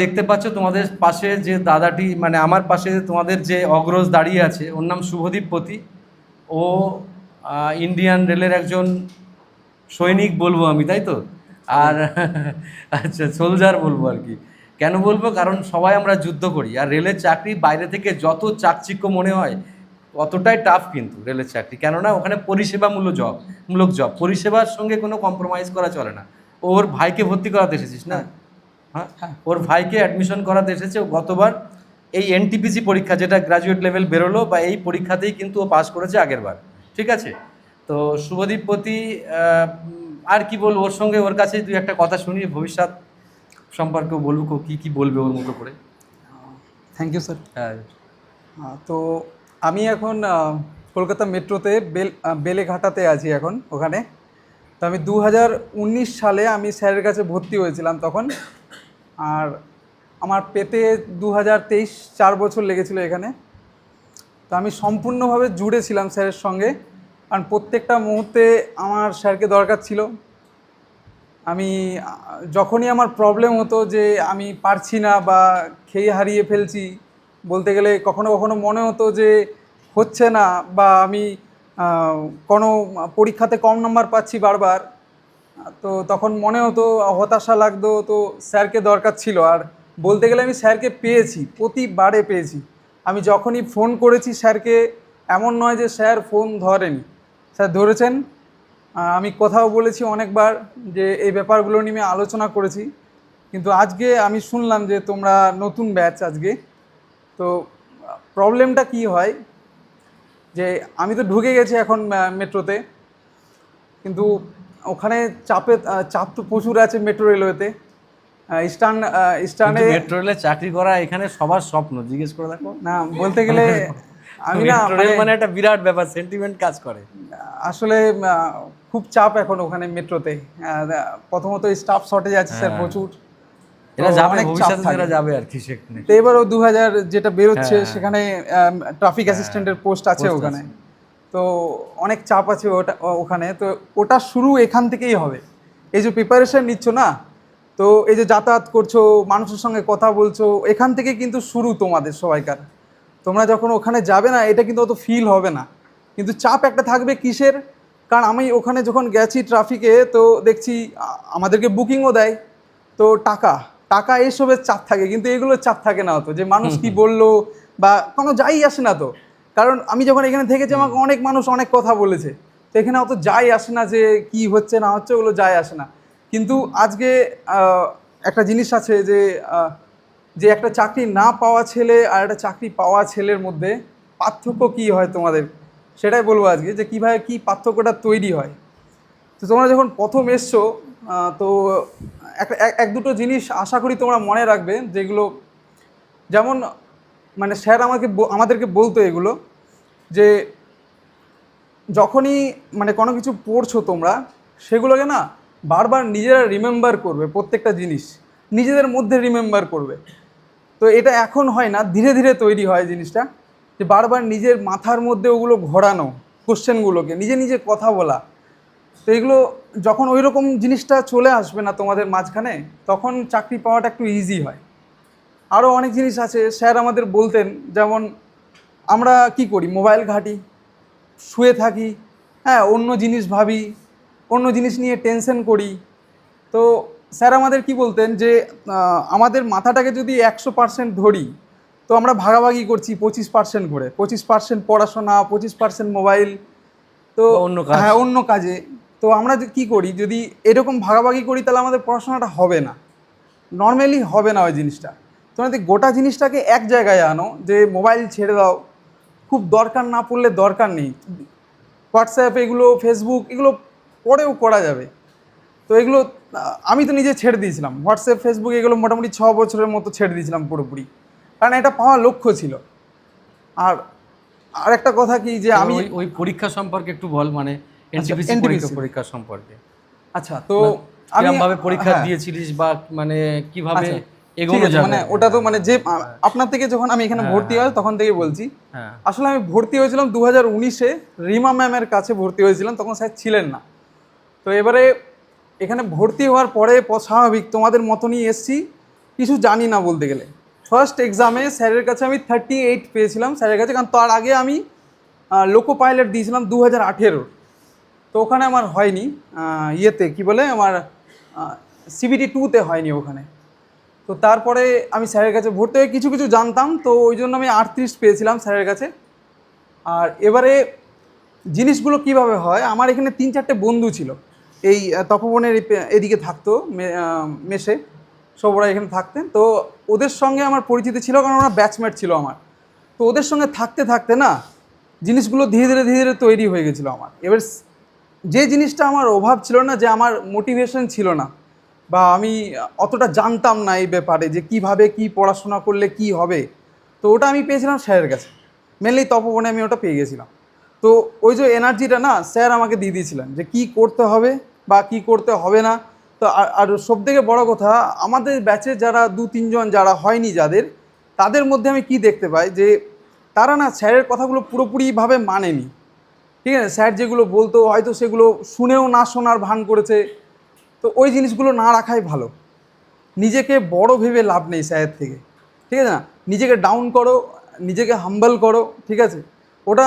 দেখতে পাচ্ছ, তোমাদের পাশে যে দাদাটি মানে আমার পাশে তোমাদের যে অগ্রজ দাঁড়িয়ে আছে, ওর নাম শুভদীপ পতি। ও ইন্ডিয়ান রেলের একজন সৈনিক বলব আমি, তাই তো? আর আচ্ছা সোলজার বলব আর কি। কেন বলব? কারণ সবাই আমরা যুদ্ধ করি, আর রেলের চাকরি বাইরে থেকে যত চাকচিক্য মনে হয়, অতটাই টাফ কিন্তু রেলের চাকরি। কেননা, ওখানে পরিষেবামূলক জব মূলক জব পরিষেবার সঙ্গে কোনো কম্প্রোমাইজ করা চলে না। ওর ভাইকে ভর্তি করাতে এসেছিস না? হ্যাঁ হ্যাঁ। ওর ভাইকে অ্যাডমিশন করাতে এসেছে ও গতবার এই এনটিপিসি পরীক্ষা যেটা গ্র্যাজুয়েট লেভেল বেরোলো বা এই পরীক্ষাতেই কিন্তু ও পাস করেছে আগের বার ঠিক আছে? তো শুভদীপ উম, আর কি বলব ওর সঙ্গে ওর কাছে দুই একটা কথা শুনি ভবিষ্যৎ সম্পর্কে বলব কি কি বলবে ওর মতো করে। থ্যাংক ইউ স্যার হ্যাঁ। তো আমি এখন কলকাতা মেট্রোতে বেল বেলেঘাটাতে আছি এখন ওখানে। তো আমি দু হাজার উনিশ সালে আমি স্যারের কাছে ভর্তি হয়েছিলাম তখন। আর আমার পেতে দু হাজার তেইশ চার বছর লেগেছিল এখানে। তো আমি সম্পূর্ণভাবে জুড়ে ছিলাম স্যারের সঙ্গে, কারণ প্রত্যেকটা মুহূর্তে আমার স্যারকে দরকার ছিল। আমি, যখনই আমার প্রবলেম হতো যে আমি পারছি না বা খেয়ে হারিয়ে ফেলছি, বলতে গেলে কখনো কখনো মনে হতো যে হচ্ছে না বা আমি কোনো পরীক্ষাতে কম নাম্বার পাচ্ছি বারবার তো তখন মনে হতো, হতাশা লাগতো, তো স্যারকে দরকার ছিল। আর বলতে গেলে আমি স্যারকে পেয়েছি, প্রতিবারে পেয়েছি। আমি যখনই ফোন করেছি স্যারকে, এমন নয় যে স্যার ফোন ধরেনি। স্যার ধরেছেন। আমি কথাও বলেছি অনেকবার যে এই ব্যাপারগুলো নিয়ে আলোচনা করেছি। কিন্তু আজকে আমি শুনলাম যে তোমরা নতুন ব্যাচ আজকে। তো, প্রবলেমটা কি হয়? যে আমি তো ঢুকে গেছি এখন মেট্রোতে। কিন্তু ওখানে চাপে চাপ তো প্রচুর আছে মেট্রো রেলওয়েতে স্টার্ন স্টার্নে মেট্রো রেলে চাকরি করা এখানে সবার স্বপ্ন জিজ্ঞেস করে দেখো। না বলতে গেলে আমি না মানে- মানে একটা বিরাট ব্যাপার সেন্টিমেন্ট কাজ করে। আসলে খুব চাপ এখন ওখানে মেট্রোতে প্রথমত স্টাফ শর্টেজ আছে স্যার। প্রচুর। এরা যাবে অনেক ভবিষ্যতে এরা যাবে আর কি সেখানে। তো এবারও দু হাজার যেটা বেরোচ্ছে হ্যাঁ। সেখানে ট্রাফিক অ্যাসিস্ট্যান্টের পোস্ট আছে। ওখানে। তো অনেক চাপ আছে ওটা ওখানে। তো ওটা শুরু এখান থেকেই হবে। এই যে প্রিপারেশন নিচ্ছ না তো এই যে যাতায়াত করছ মানুষের সঙ্গে কথা বলছো এখান থেকে কিন্তু শুরু তোমাদের সবাইকার। তোমরা যখন ওখানে যাবে না এটা কিন্তু অত ফিল হবে না। কিন্তু চাপ একটা থাকবে কিসের? কারণ আমি ওখানে যখন গেছি ট্রাফিকে তো দেখছি আমাদেরকে বুকিংও দেয়। তো টাকা টাকা এসবের চাপ থাকে কিন্তু এগুলোর চাপ থাকে না অত। যে মানুষ কি বলল বা কোনো যাই আসে না তো। কারণ আমি যখন এখানে থেকেছি আমাকে অনেক মানুষ অনেক কথা বলেছে। তো এখানে অত যাই আসে না যে কি হচ্ছে না হচ্ছে ওগুলো যাই আসে না। কিন্তু আজকে একটা জিনিস আছে যে যে একটা চাকরি না পাওয়া ছেলে আর একটা চাকরি পাওয়া ছেলের মধ্যে পার্থক্য কি হয় তোমাদের? সেটাই বলব আজকে যে কীভাবে কী পার্থক্যটা তৈরি হয়। তো তোমরা যখন প্রথম এসছো তো একটা এক- এক দুটো জিনিস আশা করি তোমরা মনে রাখবে যেগুলো যেমন মানে স্যার আমাকে আমাদেরকে বলতো এগুলো যে যখনই মানে কোনো কিছু পড়ছো তোমরা, সেগুলোকে না বারবার নিজেরা রিমেম্বার করবে প্রত্যেকটা জিনিস। নিজেদের মধ্যে রিমেম্বার করবে। তো এটা এখন হয় না, ধীরে ধীরে তৈরি হয় জিনিসটা, যে বারবার নিজের মাথার মধ্যে ওগুলো ঘোরানো কোশ্চেনগুলোকে নিজে নিজে কথা বলা। তো এগুলো যখন ওই রকম জিনিসটা চলে আসবে না তোমাদের মাঝখানে, তখন চাকরি পাওয়াটা একটু ইজি হয়। আরও অনেক জিনিস আছে স্যার আমাদের বলতেন যেমন আমরা কি করি মোবাইল ঘাঁটি শুয়ে থাকি হ্যাঁ অন্য জিনিস ভাবি অন্য জিনিস নিয়ে টেনশন করি। তো স্যার আমাদের কি বলতেন যে আমাদের মাথাটাকে যদি একশো পার্সেন্ট ধরি তো আমরা ভাগাভাগি করছি পঁচিশ পার্সেন্ট করে পঁচিশ পার্সেন্ট পড়াশোনা পঁচিশ পার্সেন্ট মোবাইল তো অন্য হ্যাঁ অন্য কাজে। তো আমরা কী করি যদি এরকম ভাগাভাগি করি তাহলে আমাদের পড়াশোনাটা হবে না। নর্মালি হবে না ওই জিনিসটা। যদি গোটা জিনিসটাকে এক জায়গায় আনো যে মোবাইল ছেড়ে দাও খুব দরকার না পড়লে দরকার নেই। হোয়াটসঅ্যাপ এগুলো ফেসবুক এগুলো পরেও করা যাবে। তো এগুলো আমি তো নিজে ছেড়ে দিয়েছিলাম। হোয়াটসঅ্যাপ ফেসবুক এগুলো মোটামুটি ছ বছরের মতো ছেড়ে দিয়েছিলাম পুরোপুরি। কারণ এটা পাওয়ার লক্ষ্য ছিল। আর আর একটা কথা কি যে আমি ওই পরীক্ষা সম্পর্কে একটু বল মানে এনটিপিসি পরীক্ষা সম্পর্কে। আচ্ছা তো আমি ভাবে পরীক্ষা হ্যাঁ। দিয়েছিলিস বা মানে কীভাবে আচ্ছা, এগোনো যাবে। মানে ওটা তো মানে যে আপনার থেকে যখন আমি এখানে হ্যাঁ, ভর্তি হয়। তখন থেকে বলছি। হ্যাঁ। আসলে আমি ভর্তি হয়েছিলাম দু হাজার উনিশে রিমা ম্যামের কাছে ভর্তি হয়েছিলাম তখন স্যার ছিলেন না। তো এবারে এখানে ভর্তি হওয়ার পরে স্বাভাবিক তোমাদের মতনই এসছি কিছু জানি না বলতে গেলে। ফার্স্ট এক্সামে স্যারের কাছে আমি থার্টি এইট পেয়েছিলাম স্যারের কাছে কারণ তার আগে আমি লোকো পাইলট দিয়েছিলাম দু হাজার আঠেরো তো ওখানে আমার হয়নি ইয়েতে কি বলে? আমার সিবিটি টুতে হয়নি ওখানে। তো তারপরে আমি স্যারের কাছে ভর্তি হয়ে কিছু কিছু জানতাম তো ওই জন্য আমি আটত্রিশ পেয়েছিলাম স্যারের কাছে। আর এবারে জিনিসগুলো কীভাবে হয় আমার এখানে তিন চারটে বন্ধু ছিল। এই তপবনের এদিকে থাকতো মে- আহ, মেসে সব ওরা এখানে থাকতেন। তো ওদের সঙ্গে আমার পরিচিতি ছিল কারণ ওরা ব্যাচমেট ছিল আমার। তো ওদের সঙ্গে থাকতে থাকতে না জিনিসগুলো ধীরে ধীরে ধীরে ধীরে তৈরি হয়ে গেছিল আমার। এবার যে জিনিসটা আমার অভাব ছিল না যে আমার মোটিভেশন ছিল না বা আমি অতটা জানতাম না এই ব্যাপারে যে কীভাবে কি পড়াশোনা করলে কি হবে। তো ওটা আমি পেয়েছিলাম স্যারের কাছে। মেনলি তপবনে আমি ওটা পেয়ে গেছিলাম। তো ওই যে এনার্জিটা না, স্যার আমাকে দিয়ে দিয়েছিলেন যে কি করতে হবে বা কি করতে হবে না। তো আর- সব থেকে বড় কথা, আমাদের ব্যাচে যারা দু, তিনজন যারা হয়নি যাদের, তাদের মধ্যে আমি কি দেখতে পাই যে তারা না স্যারের কথাগুলো পুরোপুরিভাবে মানেনি। ঠিক আছে? স্যার যেগুলো বলতো হয়তো সেগুলো শুনেও না শোনার ভান করেছে। তো ওই জিনিসগুলো না রাখাই ভালো। নিজেকে বড় ভেবে লাভ নেই স্যারের থেকে। ঠিক আছে না? নিজেকে ডাউন করো, নিজেকে হাম্বল করো, ঠিক আছে? ওটা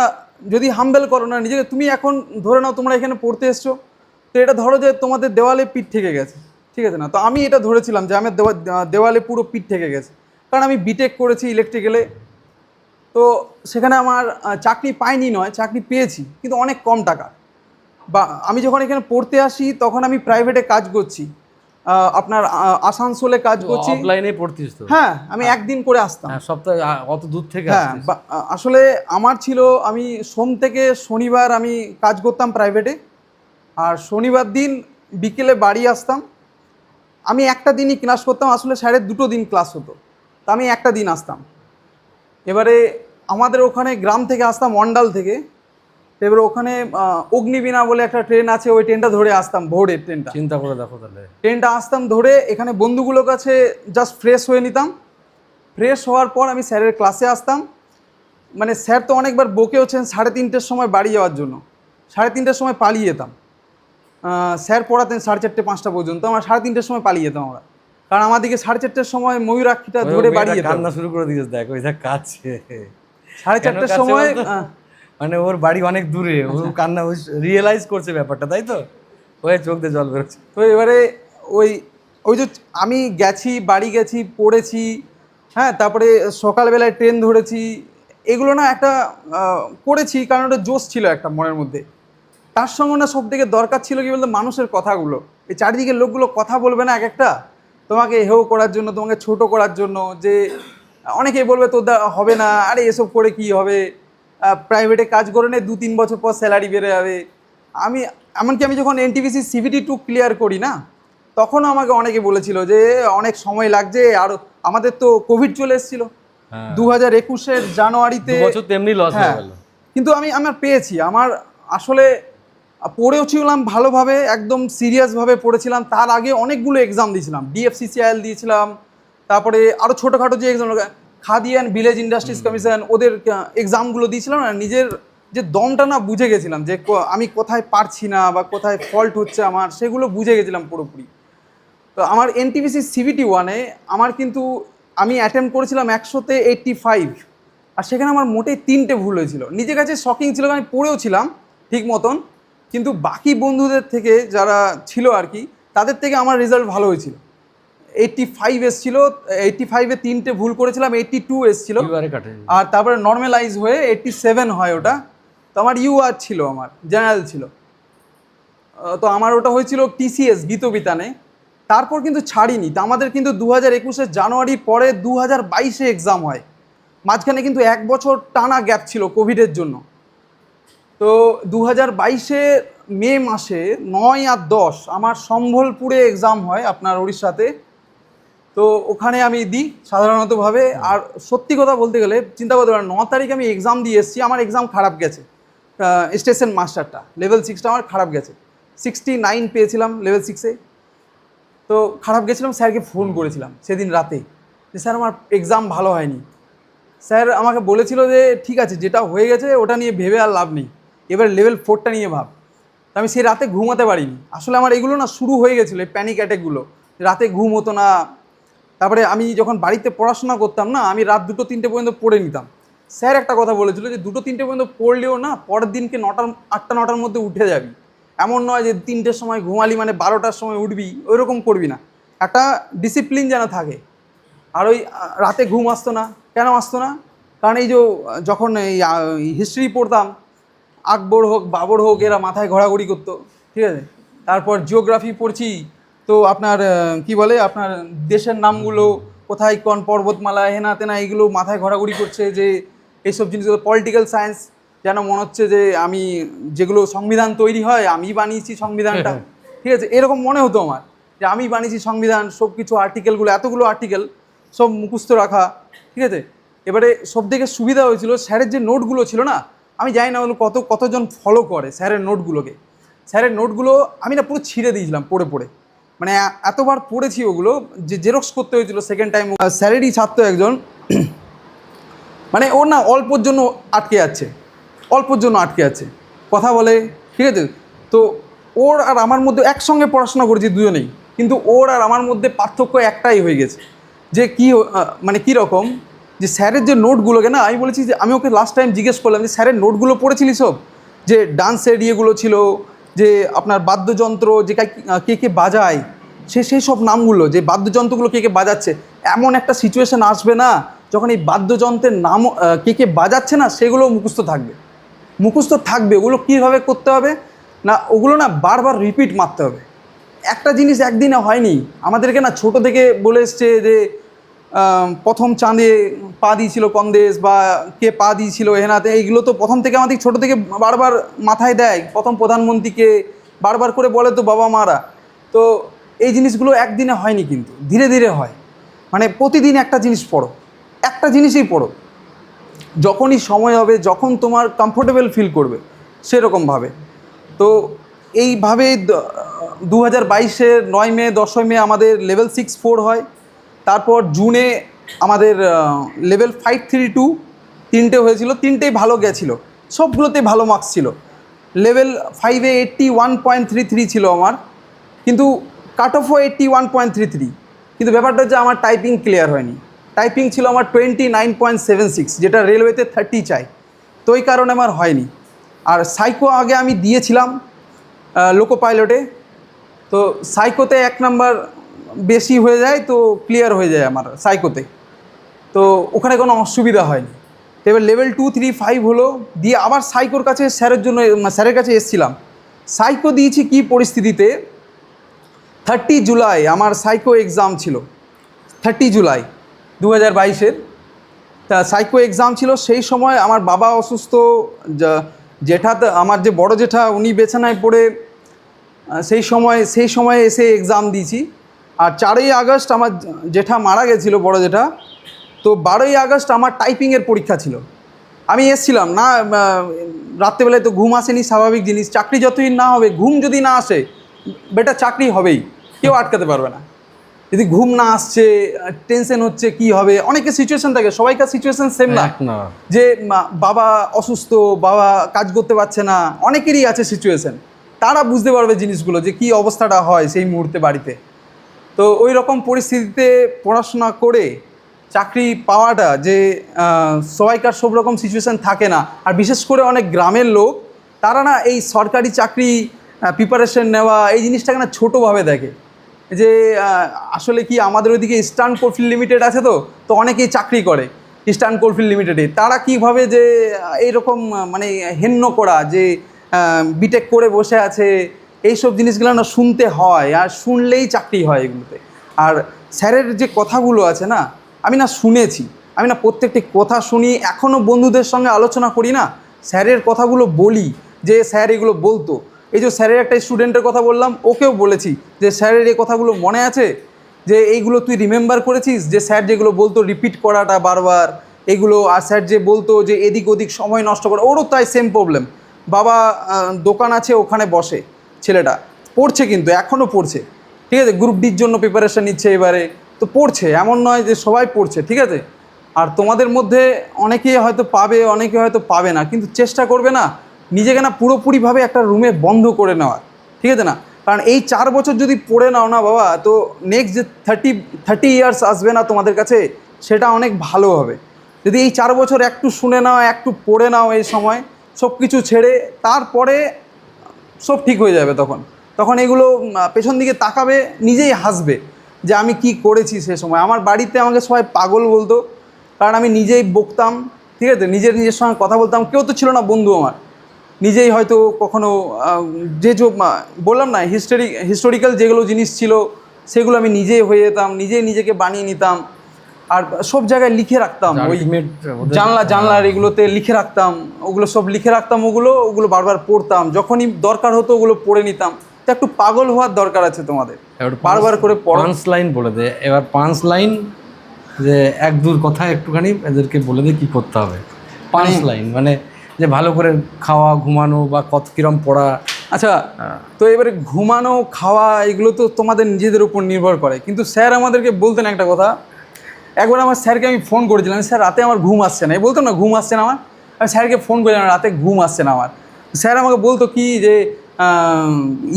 যদি হাম্বল করো না, নিজেকে তুমি এখন ধরে নাও তোমরা এখানে পড়তে এসছো, তো এটা ধরো যে তোমাদের দেওয়ালে পিঠ থেকে গেছে, ঠিক আছে না? তো আমি এটা ধরেছিলাম যে আমার দেওয়া দেওয়ালে পুরো পিঠ থেকে গেছে। কারণ আমি বিটেক করেছি ইলেকট্রিক্যালে তো সেখানে আমার চাকরি পাইনি নয়, চাকরি পেয়েছি, কিন্তু অনেক কম টাকা। বা আমি যখন এখানে পড়তে আসি তখন আমি প্রাইভেটে কাজ করছি। আপনার আসানসোলে কাজ করছি। অফলাইনে পড়তিস তো? হ্যাঁ আমি একদিন করে আসতাম। হ্যাঁ সপ্তাহে অত দূর থেকে হ্যাঁ আসলে আমার ছিল আমি সোম থেকে শনিবার আমি কাজ করতাম প্রাইভেটে আর শনিবার দিন বিকেলে বাড়ি আসতাম। আমি একটা দিনই ক্লাস করতাম আসলে স্যারের দুটো দিন ক্লাস হতো। তা আমি একটা দিন আসতাম। এবারে আমাদের ওখানে গ্রাম থেকে আসতাম অন্ডাল থেকে। এবারে ওখানে অগ্নিবীণা বলে একটা ট্রেন আছে ওই ট্রেনটা ধরে আসতাম ভোরের ট্রেনটা চিন্তা করে দেখো তাহলে। ট্রেনটা আসতাম ধরে এখানে বন্ধুগুলোর কাছে জাস্ট ফ্রেশ হয়ে নিতাম। ফ্রেশ হওয়ার পর আমি স্যারের ক্লাসে আসতাম। মানে স্যার তো অনেকবার বকেওছেন সাড়ে তিনটের সময় বাড়ি যাওয়ার জন্য। সাড়ে তিনটের সময় পালিয়ে যেতাম। স্যার পড়াতেন সাড়ে চারটে পাঁচটা পর্যন্ত আমরা সাড়ে তিনটের সময় পালিয়ে যেতাম আমরা। কারণ আমাদেরকে সাড়ে চারটের সময় ময়ূরাক্ষীটা ধরে মেয়েটা বাড়ি যেতাম শুরু করে দিয়েছে দেখ ওই দেখ কাছে। সাড়ে চারটের সময় মানে ওর বাড়ি অনেক দূরে ও আচ্ছা। কান্না রিয়েলাইজ করছে ব্যাপারটা তাই তো? ওই চোখ দিয়ে জল বেরোচ্ছে। তো এবারে ওই ওই যে আমি গেছি বাড়ি গেছি পড়েছি হ্যাঁ তারপরে সকালবেলায় ট্রেন ধরেছি এগুলো না একটা করেছি কারণ ওটা জোশ ছিল একটা মনের মধ্যে। তার সঙ্গে না সব থেকে দরকার ছিল কি বলতো মানুষের কথাগুলো। এই চারিদিকের লোকগুলো কথা বলবে না এক একটা? তোমাকে হেও করার জন্য তোমাকে ছোট করার জন্য যে অনেকেই বলবে তোর হবে না আরে এসব করে কি হবে? প্রাইভেটে কাজ করে নে দু তিন বছর পর স্যালারি বেড়ে যাবে। আমি এমনকি আমি যখন এনটিভিসি সিভিটি টু ক্লিয়ার করি না তখনও আমাকে অনেকে বলেছিল যে অনেক সময় লাগছে আর আমাদের তো কোভিড চলে এসেছিল। হ্যাঁ। দু হাজার একুশের জানুয়ারিতে তেমনি লস হ্যাঁ কিন্তু আমি আমার পেয়েছি। আমার আসলে পড়েও ছিলাম ভালোভাবে একদম সিরিয়াসভাবে পড়েছিলাম। তার আগে অনেকগুলো এক্সাম দিয়েছিলাম। ডিএফসিসিআইএল দিয়েছিলাম। তারপরে আরও ছোটোখাটো যে exam Khadi and village industries commission ওদের এক্সামগুলো দিয়েছিলাম না নিজের যে দমটা না বুঝে গেছিলাম যে আমি কোথায় পারছি না বা কোথায় ফল্ট হচ্ছে আমার সেগুলো বুঝে গেছিলাম পুরোপুরি। তো আমার এনটিভিসি সিভিটি ওয়ানে আমার কিন্তু আমি অ্যাটেম্প করেছিলাম একশোতে এইট্টি ফাইভ আর সেখানে আমার মোটেই তিনটে ভুল হয়েছিল। নিজের কাছে শকিং ছিল আমি পড়েও ছিলাম ঠিক মতন কিন্তু বাকি বন্ধুদের থেকে যারা ছিল আর কি তাদের থেকে আমার রেজাল্ট ভালো হয়েছিল। এইট্টি ফাইভ এসছিল এইট্টি ফাইভে তিনটে ভুল করেছিলাম এইট্টি টু এসছিল আর তারপরে নর্মালাইজ হয়ে এইট্টি সেভেন হয় ওটা। তো আমার ইউ আর ছিল আমার জেনারেল ছিল। তো আমার ওটা হয়েছিল টিসিএস গীতবিতানে। তারপর কিন্তু ছাড়িনি। তো আমাদের কিন্তু দু হাজার একুশের জানুয়ারির পরে দু হাজার বাইশে এক্সাম হয়। মাঝখানে কিন্তু এক বছর টানা গ্যাপ ছিল কোভিডের জন্য। তো দু হাজার বাইশে মে মাসে নয় আর দশ আমার সম্বলপুরে এক্সাম হয় আপনার উড়িষ্যাতে তো ওখানে আমি দিই সাধারণতভাবে। আর সত্যি কথা বলতে গেলে, চিন্তা করতে পারেন, ন তারিখ আমি এক্সাম দিয়ে এসেছি, আমার এক্সাম খারাপ গেছে। স্টেশন মাস্টারটা লেভেল সিক্সটা আমার খারাপ গেছে। সিক্সটি নাইন পেয়েছিলাম লেভেল সিক্সে তো খারাপ গেছিলাম, স্যারকে ফোন করেছিলাম সেদিন রাতে যে, স্যার, আমার এক্সাম ভালো হয়নি। স্যার আমাকে বলেছিল যে, ঠিক আছে, যেটা হয়ে গেছে, ওটা নিয়ে ভেবে আর লাভ নেই। এবার লেভেল ফোরটা নিয়ে ভাব। তো আমি সেই রাতে ঘুমাতে পারিনি। আসলে আমার এগুলো না শুরু হয়ে গেছিল প্যানিক অ্যাটাকগুলো রাতে ঘুম হতো না তারপরে আমি যখন বাড়িতে পড়াশোনা করতাম না, আমি রাত দুটো তিনটে পর্যন্ত পড়ে নিতাম। স্যার একটা কথা বলেছিল যে, দুটো তিনটে পর্যন্ত পড়লেও না, পরের দিনকে নটার, আটটা নটার মধ্যে উঠে যাবি। এমন নয় যে, তিনটের সময় ঘুমালি মানে বারোটার সময় উঠবি, ওইরকম করবি না। একটা ডিসিপ্লিন যেন থাকে। আর ওই রাতে ঘুম আসতো না। কেন আসতো না? কারণ এই যে, যখন এই হিস্ট্রি পড়তাম, আকবর হোক, বাবর হোক, এরা মাথায় ঘোরাঘুরি করতো। ঠিক আছে? তারপর জিওগ্রাফি পড়ছি তো আপনার কি বলে আপনার দেশের নামগুলো কোথায় কোন পর্বতমালা হেনা তেনা এইগুলো মাথায় ঘোরাঘুরি করছে যে এইসব জিনিসগুলো পলিটিক্যাল সায়েন্স যেন মনে হচ্ছে যে আমি যেগুলো সংবিধান তৈরি হয় আমি বানিয়েছি সংবিধানটা। ঠিক আছে এরকম মনে হতো আমার যে আমি বানিয়েছি সংবিধান সব কিছু আর্টিকেলগুলো এতগুলো আর্টিকেল সব মুখস্থ রাখা ঠিক আছে? এবারে সব থেকে সুবিধা হয়েছিল স্যারের যে নোটগুলো ছিল না আমি জানি না ওগুলো কত কতজন ফলো করে স্যারের নোটগুলোকে। স্যারের নোটগুলো আমি না পুরো ছিঁড়ে দিয়েছিলাম পড়ে পড়ে। মানে এতবার পড়েছি ওগুলো, যে জেরক্স করতে হয়েছিল সেকেন্ড টাইম স্যারেরই ছাত্র একজন। মানে ওর না অল্পর জন্য আটকে যাচ্ছে অল্পর জন্য আটকে যাচ্ছে কথা বলে, ঠিক আছে? তো ওর আর আমার মধ্যে একসঙ্গে পড়াশোনা করেছি দুজনেই, কিন্তু ওর আর আমার মধ্যে পার্থক্য একটাই হয়ে গেছে, যে কি মানে কী রকম? যে স্যারের যে নোটগুলোকে না, আমি বলেছি যে, আমি ওকে লাস্ট টাইম জিজ্ঞেস করলাম যে, স্যারের নোটগুলো পড়েছিলি সব? যে ডান্সের ইয়েগুলো ছিল যে আপনার বাদ্যযন্ত্র যে কা- কে বাজায়, সে সেই সব নামগুলো, যে বাদ্যযন্ত্রগুলো কে কে বাজাচ্ছে, এমন একটা সিচুয়েশন আসবে না যখন এই বাদ্যযন্ত্রের নাম কে কে বাজাচ্ছে না, সেগুলো মুখস্থ থাকবে। মুখস্থ থাকবে, ওগুলো কীভাবে করতে হবে? না, ওগুলো না বারবার রিপিট মারতে হবে। একটা জিনিস একদিনে হয়নি, আমাদেরকে না ছোট থেকে বলে এসছে যে প্রথম চাঁদে পা দিয়েছিল কন্দেশ বা কে পা দিয়েছিল হেনাতে এইগুলো তো প্রথম থেকে আমাদের ছোট থেকে বারবার মাথায় দেয়। প্রথম প্রধানমন্ত্রীকে বারবার করে বলে তো বাবা মারা। তো এই জিনিসগুলো একদিনে হয়নি কিন্তু, ধীরে ধীরে হয়। মানে প্রতিদিন একটা জিনিস পড়ো, একটা জিনিসই পড়ো। যখনই সময় হবে, যখন তোমার কমফোর্টেবল ফিল করবে, সেরকমভাবে। তো এইভাবে দু হাজার বাইশের নয় মে, দশই মে আমাদের লেভেল সিক্স ফোর হয়। তারপর জুনে আমাদের লেভেল ফাইভ থ্রি টু তিনটে হয়েছিল, তিনটেই ভালো গেছিল, সবগুলোতে ভালো মার্কস ছিল। লেভেল ফাইভে eighty one point three three ছিল আমার, কিন্তু cut অফও eighty one point three three কিন্তু ব্যাপারটা হচ্ছে আমার টাইপিং ক্লিয়ার হয়নি। টাইপিং ছিল আমার twenty nine point seven six যেটা রেলওয়েতে থার্টি চাই। তো ওই কারণে আমার হয়নি। আর সাইকো আগে আমি দিয়েছিলাম লোকো পাইলটে তো সাইকোতে এক নাম্বার বেশি হয়ে যায়, তো ক্লিয়ার হয়ে যায় আমার সাইকোতে তো ওখানে কোনো অসুবিধা হয়নি। এবার লেভেল টু থ্রি ফাইভ হলো, দিয়ে আবার সাইকোর কাছে স্যারের জন্য স্যারের কাছে এসেছিলাম। সাইকো দিয়েছি কি পরিস্থিতিতে? থার্টি জুলাই আমার সাইকো এক্সাম ছিল। থার্টি জুলাই দু হাজার বাইশের। তা সাইকো এক্সাম ছিল, সেই সময় আমার বাবা অসুস্থ জেঠা আমার যে বড় জেঠা, উনি বেছানায় পড়ে সেই সময় সেই সময় এসে এক্সাম দিয়েছি। আর চারই আগস্ট আমার জেঠা মারা গেছিল বড় জেঠা তো বারোই আগস্ট আমার টাইপিংয়ের পরীক্ষা ছিল। আমি এসছিলাম না রাত্রেবেলায় তো ঘুম আসেনি স্বাভাবিক জিনিস। চাকরি যতই না হবে ঘুম যদি না আসে বেটা চাকরি হবেই কেউ আটকাতে পারবে না। যদি ঘুম না আসছে টেনশন হচ্ছে কি হবে অনেকের সিচুয়েশন থাকে সবাইকার সিচুয়েশন সেম না। না। যে মা- বাবা অসুস্থ বাবা কাজ করতে পারছে না অনেকেরই আছে সিচুয়েশন তারা বুঝতে পারবে জিনিসগুলো যে কি অবস্থাটা হয় সেই মুহূর্তে বাড়িতে। তো ওই রকম পরিস্থিতিতে পড়াশোনা করে চাকরি পাওয়াটা যে সবাইকার সব রকম সিচুয়েশান থাকে না। আর বিশেষ করে অনেক গ্রামের লোক, তারা না এই সরকারি চাকরি প্রিপারেশন নেওয়া, এই জিনিসটাকে না ছোটোভাবে দেখে। যে আসলে কি আমাদের ওইদিকে ইস্টার্ন কোলফিল্ড লিমিটেড আছে তো? তো অনেকেই চাকরি করে ইস্টার্ন কোলফিল্ড লিমিটেডে তারা কীভাবে যে এইরকম মানে হেন্য করা, যে বিটেক করে বসে আছে এইসব জিনিসগুলো না শুনতে হয় আর শুনলেই চাকরি হয় এগুলোতে। আর স্যারের যে কথাগুলো আছে না, আমি না শুনেছি। আমি না প্রত্যেকটি কথা শুনি এখনও বন্ধুদের সঙ্গে আলোচনা করি না। স্যারের কথাগুলো বলি, যে স্যার এগুলো বলতো। এই যে স্যারের একটা স্টুডেন্টের কথা বললাম, ওকেও বলেছি যে স্যারের এই কথাগুলো মনে আছে? যে এইগুলো তুই রিমেম্বার করেছিস? যে স্যার যেগুলো বলতো রিপিট করাটা বারবার, এগুলো আর স্যার যে বলতো যে এদিক ওদিক সময় নষ্ট করা, ওরও তাই সেম প্রবলেম বাবা দোকান আছে, ওখানে বসে। ছেলেটা পড়ছে কিন্তু, এখনও পড়ছে। ঠিক আছে? গ্রুপ ডির জন্য প্রিপারেশান নিচ্ছে এবারে। তো পড়ছে, এমন নয় যে সবাই পড়ছে, ঠিক আছে? আর তোমাদের মধ্যে অনেকে হয়তো পাবে, অনেকে হয়তো পাবে না। কিন্তু চেষ্টা করবে না, নিজেকে না পুরোপুরিভাবে একটা রুমে বন্ধ করে নেওয়ার। ঠিক আছে না? কারণ এই চার বছর যদি পড়ে নাও না বাবা, তো নেক্সট যে থার্টি থার্টি ইয়ার্স আসবে না তোমাদের কাছে, সেটা অনেক ভালো হবে। যদি এই চার বছর একটু শুনে নাও, একটু পড়ে নাও এই সময় সব কিছু ছেড়ে, তারপরে সব ঠিক হয়ে যাবে তখন। তখন এগুলো পেছন দিকে তাকাবে, নিজেই হাসবে যে আমি কি করেছি সে সময়। আমার বাড়িতে আমাকে সবাই পাগল বলতো, কারণ আমি নিজেই বকতাম, ঠিক আছে? নিজের নিজের সঙ্গে কথা বলতাম। কেউ তো ছিল না বন্ধু আমার। নিজেই হয়তো কখনো যে যে বললাম না হিস্টোরি হিস্টোরিক্যাল যেগুলো জিনিস ছিল, সেগুলো আমি নিজেই হয়ে যেতাম, নিজেই নিজেকে বানিয়ে নিতাম। আর সব জায়গায় লিখে রাখতাম ওই জানলা জানলার এগুলোতে লিখে রাখতাম ওগুলো সব লিখে রাখতাম ওগুলো ওগুলো বারবার পড়তাম যখনই দরকার হতো ওগুলো পড়ে নিতাম। তো একটু পাগল হওয়ার দরকার আছে তোমাদের। বারবার করে পাঁচ লাইন বলে দে। এবার পাঁচ লাইন যে এক দূর কথা একটুখানি এদেরকে বলে দে কি করতে হবে। পাঁচ লাইন মানে যে ভালো করে খাওয়া ঘুমানো বা কত কিরম পড়া। আচ্ছা তো এবারে ঘুমানো খাওয়া এগুলো তো তোমাদের নিজেদের উপর নির্ভর করে। কিন্তু স্যার আমাদেরকে বলতেন একটা কথা একবার আমার স্যারকে আমি ফোন করেছিলাম, স্যার, রাতে আমার ঘুম আসছে না। এই বলতাম না, ঘুম আসছে না আমার? আমি স্যারকে ফোন করেছিলাম, রাতে ঘুম আসছে না আমার। স্যার আমাকে বলতো কি যে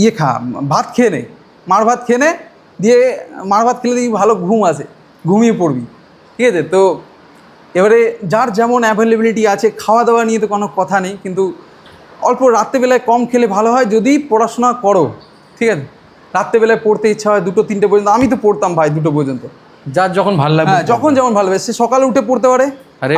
ইয়ে খা, ভাত খেয়ে নে, মার ভাত খেয়ে নে, দিয়ে মার ভাত খেলে দেখি ভালো ঘুম আসে, ঘুমিয়ে পড়বি। ঠিক আছে? তো এবারে যার যেমন অ্যাভেলেবিলিটি আছে খাওয়া দাওয়া নিয়ে তো কোনো কথা নেই, কিন্তু অল্প রাত্রেবেলায় কম খেলে ভালো হয় যদি পড়াশোনা করো। ঠিক আছে? রাত্রেবেলায় পড়তে ইচ্ছা হয় দুটো, তিনটে পর্যন্ত, আমি তো পড়তাম ভাই দুটো পর্যন্ত। যার যখন ভালো লাগবে হ্যাঁ যখন যেমন ভালো লাগে সে সকালে উঠে পড়তে পারে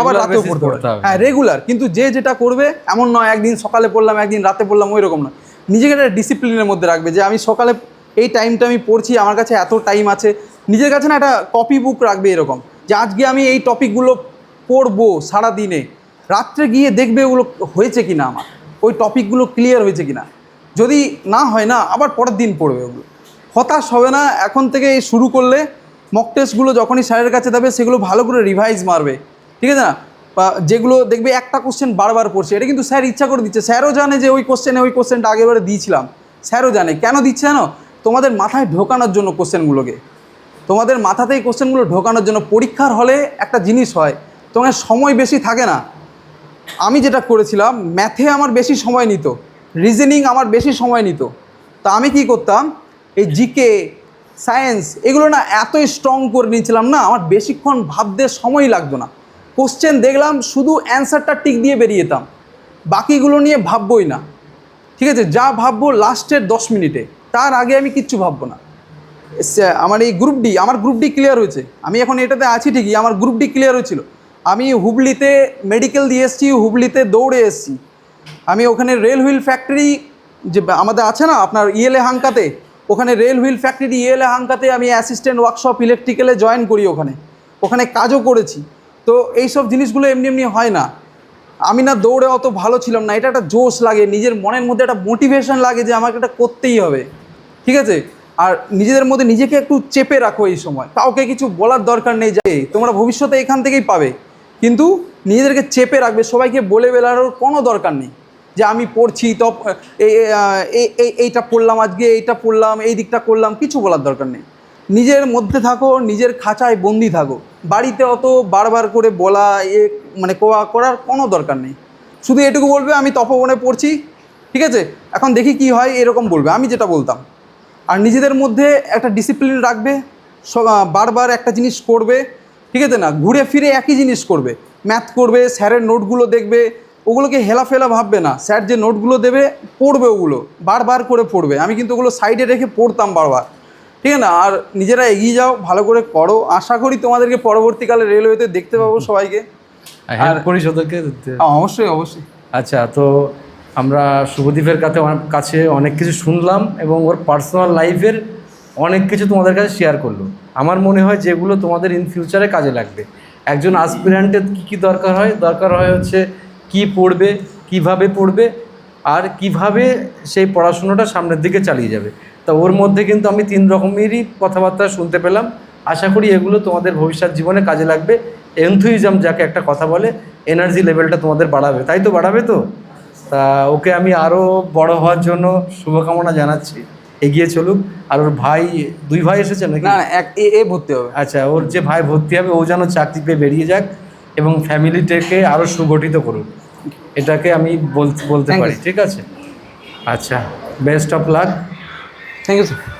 আবার regular রাতেও পড়তে পারে। হ্যাঁ রেগুলার কিন্তু যে যেটা করবে এমন নয় একদিন সকালে পড়লাম একদিন রাতে পড়লাম ওই রকম না। নিজেকে একটা ডিসিপ্লিনের মধ্যে রাখবে যে আমি সকালে এই টাইমটা আমি পড়ছি আমার কাছে এত টাইম আছে। নিজের কাছে না একটা কপি বুক রাখবে এরকম যে আজকে আমি এই টপিকগুলো পড়ব সারা দিনে রাত্রে গিয়ে দেখবে ওগুলো হয়েছে কি না আমার ওই টপিকগুলো ক্লিয়ার হয়েছে কি না যদি না হয় না আবার পরের দিন পড়বে ওগুলো। হতাশ হবে না এখন থেকে শুরু করলে মক টেস্টগুলো যখনই স্যারের কাছে দেবে সেগুলো ভালো করে রিভাইজ মারবে। ঠিক আছে না? বা যেগুলো দেখবে একটা কোশ্চেন বারবার পড়ছে, এটা কিন্তু স্যার ইচ্ছা করে দিচ্ছে। স্যারও জানে যে ওই কোশ্চেনে ওই কোশ্চেনটা আগেবারে দিয়েছিলাম। স্যারও জানে। কেন দিচ্ছে জানো? তোমাদের মাথায় ঢোকানোর জন্য কোশ্চেনগুলোকে তোমাদের মাথাতেই কোশ্চেনগুলো ঢোকানোর জন্য পরীক্ষার হলে একটা জিনিস হয়, তোমার সময় বেশি থাকে না। আমি যেটা করেছিলাম ম্যাথে আমার বেশি সময় নিত। রিজনিং আমার বেশি সময় নিত। তা আমি কি করতাম? এই জিকে সায়েন্স এগুলো না এতই স্ট্রং করে নিয়েছিলাম না, আমার বেশিক্ষণ ভাবতে সময় লাগতো না। কোশ্চেন দেখলাম, শুধু অ্যান্সারটা টিক দিয়ে বেরিয়ে যেতাম বাকিগুলো নিয়ে ভাববই না। ঠিক আছে, যা ভাববো লাস্টের দশ মিনিটে, তার আগে আমি কিচ্ছু ভাববো না। আমার এই গ্রুপ ডি আমার গ্রুপ ডি ক্লিয়ার হয়েছে। আমি এখন এটাতে আছি ঠিকই, আমার গ্রুপ ডি ক্লিয়ার হয়েছিল। আমি হুবলিতে মেডিকেল দিয়ে এসেছি, হুবলিতে দৌড়ে এসেছি। আমি ওখানে রেল হুইল ফ্যাক্টরি যে আমাদের আছে না, আপনার ইয়েলে হাঙ্কাতে ওখানে রেল হুইল ফ্যাক্টরি ইয়েলে হাঙ্কাতে আমি অ্যাসিস্ট্যান্ট ওয়ার্কশপ ইলেকট্রিক্যালে জয়েন করি ওখানে। ওখানে কাজও করেছি। তো এইসব জিনিসগুলো এমনি এমনি হয় না। আমি না দৌড়ে অত ভালো ছিলাম না। এটা একটা জোশ লাগে। নিজের মনের মধ্যে একটা মোটিভেশন লাগে যে আমাকে এটা করতেই হবে। ঠিক আছে? আর নিজেদের মধ্যে নিজেকে একটু চেপে রাখো এই সময়। কাউকে কিছু বলার দরকার নেই। যে তোমরা ভবিষ্যতে এখান থেকেই পাবে। কিন্তু নিজেদেরকে চেপে রাখবে। সবাইকে বলে বেলানোর কোনো দরকার নেই। যে আমি পড়ছি, তো এই এই- এই- এইটা পড়লাম, আজকে এইটা পড়লাম, এই দিকটা করলাম, কিছু বলার দরকার নেই। নিজের মধ্যে থাকো, নিজের খাঁচায় বন্দি থাকো। বাড়িতে অত বারবার করে বলা, এ মানে কোয়া করার কোনো দরকার নেই। শুধু এটুকু বলবে, আমি তপবনে পড়ছি, ঠিক আছে? এখন দেখি কি হয়, এরকম বলবে। আমি যেটা বলতাম, আর নিজেদের মধ্যে একটা ডিসিপ্লিন রাখবে বারবার একটা জিনিস করবে, ঠিক আছে না? ঘুরে ফিরে একই জিনিস করবে। ম্যাথ করবে, স্যারের নোটগুলো দেখবে ওগুলোকে হেলাফেলা ভাববে না। স্যার যে নোটগুলো দেবে পড়বে ওগুলো। বারবার করে পড়বে। আমি কিন্তু ওগুলো সাইডে রেখে পড়তাম বারবার। ঠিক আছে না? আর নিজেরা এগিয়ে যাও ভালো করে করো। আশা করি তোমাদেরকে পরবর্তীকালে রেলওয়েতে দেখতে পাবো সবাইকে। অবশ্যই অবশ্যই। আচ্ছা তো আমরা শুভদীপের কাছে কাছে অনেক কিছু শুনলাম এবং ওর পার্সোনাল লাইফের অনেক কিছু তোমাদের কাছে শেয়ার করল। আমার মনে হয় যেগুলো তোমাদের ইন ফিউচারে কাজে লাগবে। একজন আসপিরান্টের কী কী দরকার হয়? দরকার হয় হচ্ছে কি পড়বে কীভাবে পড়বে আর কীভাবে সেই পড়াশুনোটা সামনের দিকে চালিয়ে যাবে। তা ওর মধ্যে কিন্তু আমি তিন রকমেরই কথাবার্তা শুনতে পেলাম। আশা করি এগুলো তোমাদের ভবিষ্যৎ জীবনে কাজে লাগবে। এনথুইজম যাকে একটা কথা বলে এনার্জি লেভেলটা তোমাদের বাড়াবে। তাই তো বাড়াবে তো? তা ওকে আমি আরও বড় হওয়ার জন্য শুভকামনা জানাচ্ছি। এগিয়ে চলুক। আর ওর ভাই দুই ভাই এসেছে নাকি? না এক এ এ ভর্তি হবে। আচ্ছা ওর যে ভাই ভর্তি হবে ও যেন চাকরি পেয়ে বেরিয়ে যাক। এবং ফ্যামিলিটাকে আরও সুগঠিত করুন। এটাকে আমি বলতে পারি ঠিক আছে? আচ্ছা best of luck thank you sir